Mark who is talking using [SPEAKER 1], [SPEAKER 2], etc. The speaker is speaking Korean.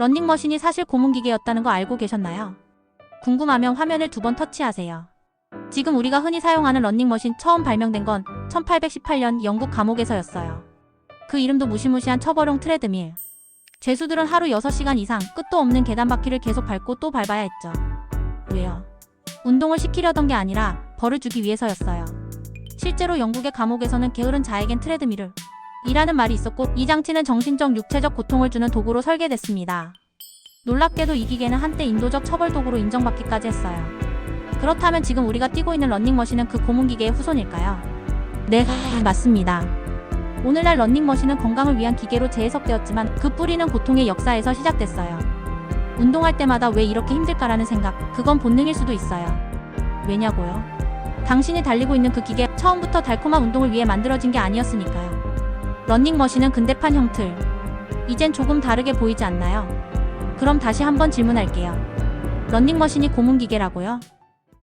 [SPEAKER 1] 런닝머신이 사실 고문기계였다는 거 알고 계셨나요? 궁금하면 화면을 두 번 터치하세요. 지금 우리가 흔히 사용하는 런닝머신 처음 발명된 건 1818년 영국 감옥에서였어요. 그 이름도 무시무시한 처벌용 트레드밀. 죄수들은 하루 6시간 이상 끝도 없는 계단바퀴를 계속 밟고 또 밟아야 했죠. 왜요? 운동을 시키려던 게 아니라 벌을 주기 위해서였어요. 실제로 영국의 감옥에서는 게으른 자에겐 트레드밀을 이라는 말이 있었고 이 장치는 정신적 육체적 고통을 주는 도구로 설계됐습니다. 놀랍게도 이 기계는 한때 인도적 처벌 도구로 인정받기까지 했어요. 그렇다면 지금 우리가 뛰고 있는 런닝머신은 그 고문기계의 후손일까요? 네, 맞습니다. 오늘날 런닝머신은 건강을 위한 기계로 재해석되었지만 그 뿌리는 고통의 역사에서 시작됐어요. 운동할 때마다 왜 이렇게 힘들까라는 생각, 그건 본능일 수도 있어요. 왜냐고요? 당신이 달리고 있는 그 기계, 처음부터 달콤한 운동을 위해 만들어진 게 아니었으니까요. 런닝머신은 근대판 형틀. 이젠 조금 다르게 보이지 않나요? 그럼 다시 한번 질문할게요. 런닝머신이 고문기계라고요?